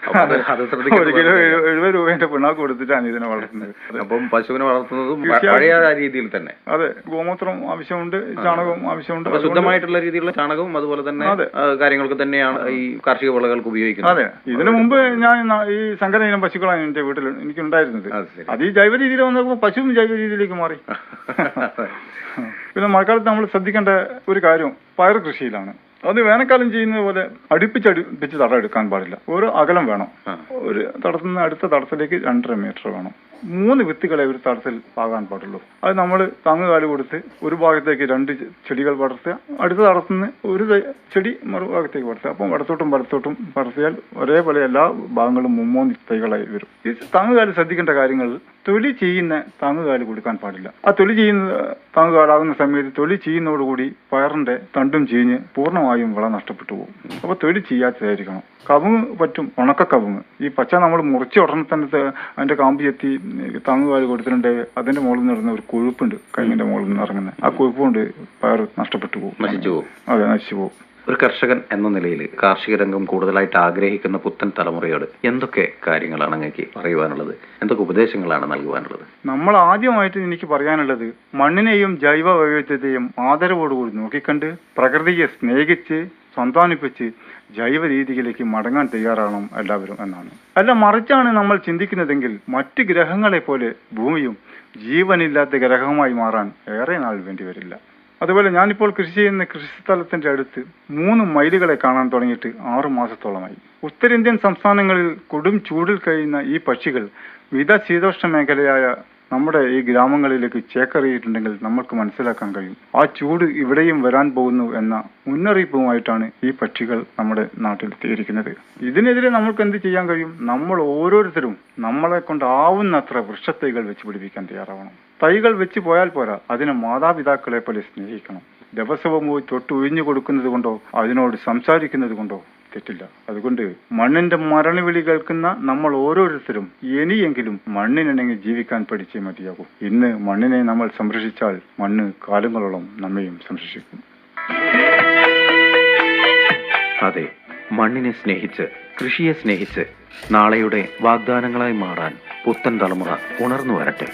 [laughs] ഒരിക്കലും എഴുപത് രൂപേന്റെ പിണ്ണാക്ക് കൊടുത്തിട്ടാണ് ഇതിനെ വളർത്തുന്നത്. അപ്പം പശുവിനെ വളർത്തുന്നതും പഴയ രീതിയിൽ തന്നെ. അതെ. ഗോമൂത്രം ആവശ്യമുണ്ട് ചാണകവും ആവശ്യമുണ്ട്. ശുദ്ധമായിട്ടുള്ള രീതിയിലുള്ള ചാണകവും അതുപോലെ തന്നെ കാര്യങ്ങൾക്ക് തന്നെയാണ് ഈ കാർഷിക വിളകൾക്ക് ഉപയോഗിക്കുന്നത്. അതെ. ഇതിനു മുമ്പ് ഞാൻ ഈ സങ്കര ഇനം പശുക്കളാണ് എന്റെ വീട്ടിൽ എനിക്ക് ഉണ്ടായിരുന്നത്. അത് ഈ ജൈവ രീതിയിൽ വന്നപ്പോൾ പശുവും ജൈവ രീതിയിലേക്ക് മാറി പിന്നെ മഴക്കാലത്ത് നമ്മൾ ശ്രദ്ധിക്കേണ്ട ഒരു കാര്യം പയർ കൃഷിയിലാണ്. അത് വേനൽക്കാലം ചെയ്യുന്നത് പോലെ അടുപ്പിച്ചടുപ്പിച്ച് തടം എടുക്കാൻ പാടില്ല. ഒരു അകലം വേണം. ഒരു തടത്തിൽ നിന്ന് അടുത്ത തടത്തിലേക്ക് രണ്ടര മീറ്റർ വേണം. മൂന്ന് വിത്തുകളെ ഒരു തടത്തിൽ പാകാൻ പാടുള്ളൂ. അത് നമ്മൾ താങ്ങുകാൽ കൊടുത്ത് ഒരു ഭാഗത്തേക്ക് രണ്ട് ചെടികൾ പടർത്തുക അടുത്ത തടത്തിൽ നിന്ന് ഒരു ചെടി മറുഭാഗത്തേക്ക് പടർത്തുക. അപ്പം വടത്തോട്ടും വലത്തോട്ടും പടർത്തിയാൽ ഒരേപോലെ എല്ലാ ഭാഗങ്ങളും മുമ്മൂന്ന് തൈകളായി വരും. ഈ താങ്ങുകാൽ ശ്രദ്ധിക്കേണ്ട കാര്യങ്ങൾ തൊലി ചെയ്യുന്ന താങ്ങുകാൽ കൊടുക്കാൻ പാടില്ല. ആ തൊലി ചെയ്യുന്ന താങ്ങുകാലാകുന്ന സമയത്ത് തൊലി ചെയ്യുന്നതോടുകൂടി പയറിന്റെ തണ്ടും ചീഞ്ഞ് പൂർണമായും വിള നഷ്ടപ്പെട്ടു പോകും. അപ്പൊ തൊലി ചെയ്യാത്തതായിരിക്കണം. കവുങ്ങ് പറ്റും ഉണക്ക കവുങ്ങ് ഈ പച്ച നമ്മൾ മുറിച്ച് ഉടനെ തന്നെ അതിന്റെ കാമ്പ് ചെത്തി താങ്ങുകാൽ കൊടുത്തിട്ടുണ്ട്. അതിന്റെ മുകളിൽ നിന്ന് ഇടുന്ന ഒരു കൊഴുപ്പുണ്ട്. കഴിഞ്ഞിന്റെ മുകളിൽ നിന്ന് ഇറങ്ങുന്ന. ആ കൊഴുപ്പ് കൊണ്ട് പയർ നഷ്ടപ്പെട്ടു പോകും. നശിച്ചു പോകും. അതെ നശിച്ചു പോകും. ഒരു കർഷകൻ എന്ന നിലയിൽ കാർഷിക രംഗം കൂടുതലായിട്ട് ആഗ്രഹിക്കുന്ന പുത്തൻ തലമുറയോട് എന്തൊക്കെ കാര്യങ്ങളാണ് അങ്ങേക്ക് പറയുവാനുള്ളത്? എന്തൊക്കെ ഉപദേശങ്ങളാണ് നൽകുവാനുള്ളത്? നമ്മൾ ആദ്യമായിട്ട് എനിക്ക് പറയാനുള്ളത് മണ്ണിനെയും ജൈവ വൈവിധ്യത്തെയും ആദരവോടുകൂടി നോക്കിക്കണ്ട് പ്രകൃതിയെ സ്നേഹിച്ച് സന്താനിപ്പിച്ച് ജൈവ രീതിയിലേക്ക് മടങ്ങാൻ തയ്യാറാണോ എല്ലാവരും എന്നാണ്. അല്ല മറിച്ചാണ് നമ്മൾ ചിന്തിക്കുന്നതെങ്കിൽ മറ്റ് ഗ്രഹങ്ങളെ പോലെ ഭൂമിയും ജീവനില്ലാത്ത ഗ്രഹമായി മാറാൻ ഏറെ നാൾ വേണ്ടി വരില്ല. അതുപോലെ ഞാനിപ്പോൾ കൃഷി ചെയ്യുന്ന കൃഷിസ്ഥലത്തിന്റെ അടുത്ത് മൂന്ന് മൈലുകളെ കാണാൻ തുടങ്ങിയിട്ട് ആറു മാസത്തോളമായി. ഉത്തരേന്ത്യൻ സംസ്ഥാനങ്ങളിൽ കൊടും ചൂടിൽ കഴിയുന്ന ഈ പക്ഷികൾ മിത ശീതോഷ്ണ മേഖലയായ നമ്മുടെ ഈ ഗ്രാമങ്ങളിലേക്ക് ചേക്കറിയിട്ടുണ്ടെങ്കിൽ നമ്മൾക്ക് മനസ്സിലാക്കാൻ കഴിയും. ആ ചൂട് ഇവിടെയും വരാൻ പോകുന്നു എന്ന മുന്നറിയിപ്പുമായിട്ടാണ് ഈ പക്ഷികൾ നമ്മുടെ നാട്ടിൽ എത്തിയിരിക്കുന്നത്. ഇതിനെതിരെ നമ്മൾക്ക് എന്ത് ചെയ്യാൻ കഴിയും? നമ്മൾ ഓരോരുത്തരും നമ്മളെ കൊണ്ടാവുന്നത്ര വൃക്ഷത്തൈകൾ വെച്ച് പിടിപ്പിക്കാൻ തയ്യാറാവണം. തൈകൾ വെച്ച് പോയാൽ പോരാ അതിനെ മാതാപിതാക്കളെ പോലെ സ്നേഹിക്കണം. ദിവസവും പോയി തൊട്ട് ഒഴിഞ്ഞു കൊടുക്കുന്നത് കൊണ്ടോ അതിനോട് സംസാരിക്കുന്നത് കൊണ്ടോ തെറ്റില്ല. അതുകൊണ്ട് മണ്ണിന്റെ മരണ വിളി കേൾക്കുന്ന നമ്മൾ ഓരോരുത്തരും ഇനിയെങ്കിലും മണ്ണിനിണങ്ങി ജീവിക്കാൻ പഠിച്ചേ മതിയാകൂ. ഇന്ന് മണ്ണിനെ നമ്മൾ സംരക്ഷിച്ചാൽ മണ്ണ് കാലങ്ങളോളം നമ്മയും സംരക്ഷിക്കും. അതെ മണ്ണിനെ സ്നേഹിച്ച് കൃഷിയെ സ്നേഹിച്ച് നാളെയുടെ വാഗ്ദാനങ്ങളായി മാറാൻ പുത്തൻ തലമുറ ഉണർന്നു വരട്ടെ